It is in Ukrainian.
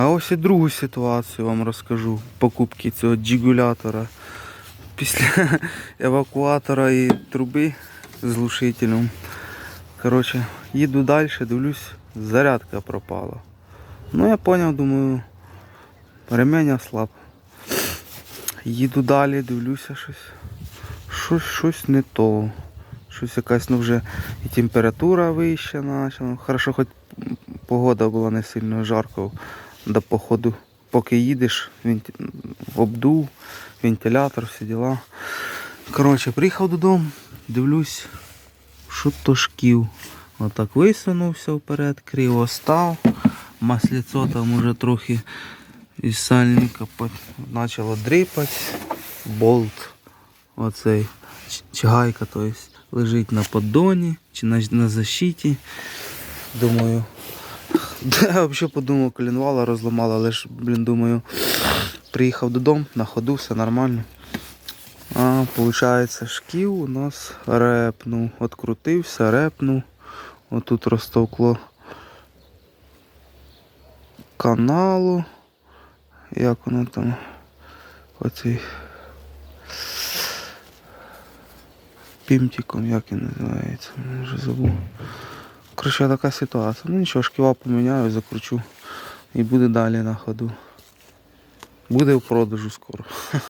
А ось і другу ситуацію вам розкажу покупки цього джигулятора. Після евакуатора і труби з глушителем. Коротше, їду далі, дивлюсь, зарядка пропала. Ну я поняв, думаю, ремень ослаб. Їду далі, дивлюся щось. Щось, щось не то. Щось якась, ну вже і температура вища почала. Хорошо, хоч погода була не сильно жарко до походу. Поки їдеш, венті... обдув, вентилятор, всі діла. Коротше, приїхав додому, дивлюсь, що то шків. Отак висунувся вперед, криво став. Масліцо там уже трохи із сальника почало дрипати. Болт оцей чигайка, то лежить на поддоні чи на, на защиті. Думаю, я взагалі подумав, коленвала розламала, але ж, блін, думаю, приїхав додому, на ходу, все нормально. А, виходить, шків у нас репнув. Открутився, репнув. Отут розтовкло каналу. Як воно там? Оцей пімтиком, як він називається, вже забув. Коротше, така ситуація. Ну нічого, шківа поміняю, закручу і буде далі на ходу. Буде в продажу скоро.